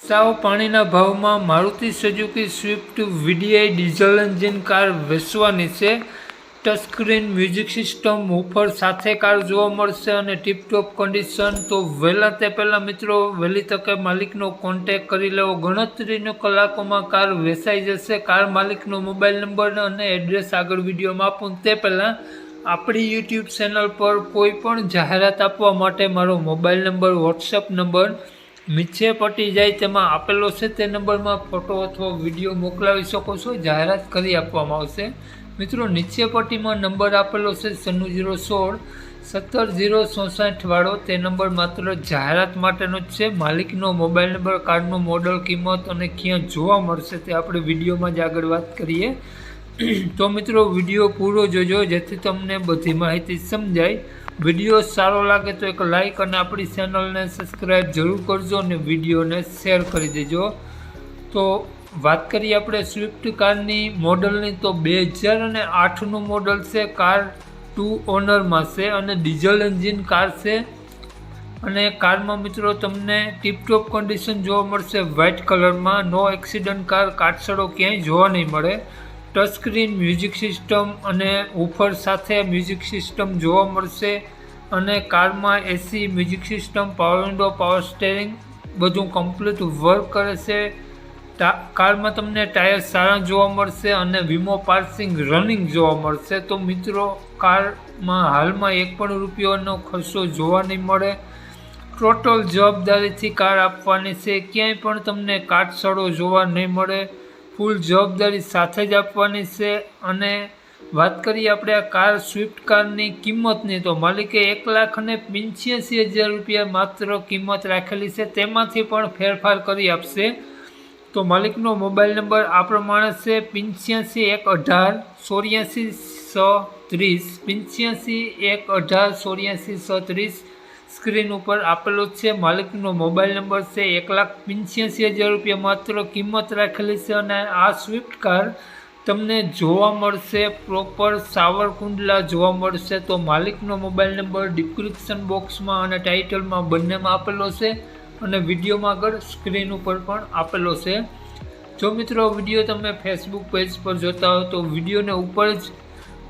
સાવ પાણીના ભાવમાં Maruti Suzuki Swift VDI diesel engine car વેચવાની છે. ટચસ્ક્રીન મ્યુઝિક સિસ્ટમ ઉપર સાથે કાર જોવા મળશે અને ટીપટોપ કન્ડિશન તો વહેલા તે પહેલાં મિત્રો, વહેલી તકે માલિકનો કોન્ટેક કરી લેવો. ગણતરીનો કલાકોમાં કાર વેચાઈ જશે. કાર માલિકનો મોબાઈલ નંબર અને એડ્રેસ આગળ વિડીયોમાં આપું. તે પહેલાં આપણી યુટ્યુબ ચેનલ પર કોઈ પણ જાહેરાત આપવા માટે મારો મોબાઈલ નંબર વોટ્સઅપ નંબર નીચે પટી જાય તેમાં આપેલો છે તે નંબરમાં ફોટો અથવા વીડિયો મોકલાવી શકો છો, જાહેરાત કરી આપવામાં આવશે. મિત્રો, નીચે પટ્ટીમાં નંબર આપેલો છે સન્નું જીરો સોળ, સત્તર જીરો ચોસઠ વાળો. તે નંબર માત્ર જાહેરાત માટેનો જ છે. માલિકનો મોબાઈલ નંબર, કાર્ડનું મોડલ, કિંમત અને ક્યાં જોવા મળશે તે આપણે વિડીયોમાં જ આગળ વાત કરીએ. તો મિત્રો, વીડિયો પૂરો જોજો, જેથી તમને બધી માહિતી સમજાય. વીડિયો સારો લાગે તો એક લાઈક અને આપણી ચેનલને સબસ્ક્રાઈબ જરૂર કરજો અને વિડીયોને શેર કરી દેજો. તો વાત કરીએ આપણે સ્વિફ્ટ કારની મોડલની, તો બે હજાર અને આઠનું મોડલ છે, કાર ટુ ઓનરમાં છે અને ડીઝલ એન્જિન કાર છે. અને કારમાં મિત્રો તમને ટીપટોપ કન્ડિશન જોવા મળશે વ્હાઇટ કલરમાં નો એક્સિડન્ટ કાર કાટસડો ક્યાંય જોવા નહીં મળે. ટચ સ્ક્રીન મ્યુઝિક સિસ્ટમ અને ઉફર સાથે મ્યુઝિક સિસ્ટમ જોવા મળશે અને કારમાં AC music system power window power steering બધું કમ્પ્લીટ વર્ક કરે છે. કારમાં તમને ટાયર સારા જોવા મળશે અને વીમો પાર્સિંગ રનિંગ જોવા મળશે. તો મિત્રો, કારમાં હાલમાં એક પણ રૂપિયાનો ખર્ચો જોવા નહીં મળે. ટોટલ જવાબદારીથી કાર આપવાની છે. ક્યાંય પણ તમને કાટસડો જોવા નહીં મળે. ફૂલ જવાબદારી સાથે જ આપવાની છે અને વાત કરીએ આપણે આ કાર, સ્વિફ્ટ કારની કિંમતની, તો માલિકે એક લાખ અને પંચ્યાસી હજાર રૂપિયા માત્ર કિંમત રાખેલી છે. તેમાંથી પણ ફેરફાર કરી આપશે. તો માલિકનો મોબાઈલ નંબર આ પ્રમાણે છે, પંચ્યાસી એક અઢાર ચોર્યાસી સો ત્રીસ, પંચ્યાસી એક અઢાર ચોર્યાસી સો ત્રીસ સ્ક્રીન ઉપર આપેલો છે, માલિકનો મોબાઈલ નંબર છે, એક લાખ પંચ્યાસી હજાર રૂપિયા માત્ર કિંમત રાખેલી છે અને આ સ્વિફ્ટ કાર તમને જોવા મળશે, પ્રોપર સાવરકુંડલા જોવા મળશે. તો માલિકનો મોબાઈલ નંબર ડિસ્ક્રિપ્શન બોક્સમાં અને ટાઇટલમાં બંનેમાં આપેલો છે અને વિડીયોમાં આગળ સ્ક્રીન ઉપર પણ આપેલો છે. જો મિત્રો વીડિયો તમે ફેસબુક પેજ પર જોતા હો તો વિડીયોને ઉપર જ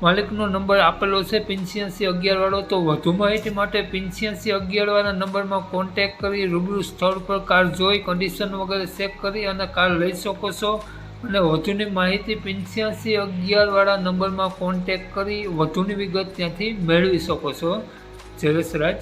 માલિકનો નંબર આપેલો છે પંચ્યાસી અગિયારવાળો તો વધુ માહિતી માટે પંચ્યાસી અગિયારવાળા નંબરમાં કોન્ટેક કરી, રૂબરૂ સ્થળ પર કાર જોઈ કન્ડિશન વગેરે ચેક કરી અને કાર લઈ શકો છો. અને વધુની માહિતી પંચ્યાસી અગિયારવાળા નંબરમાં કોન્ટેક કરી, વધુની વિગત ત્યાંથી મેળવી શકો છો. જયેશ રાજ.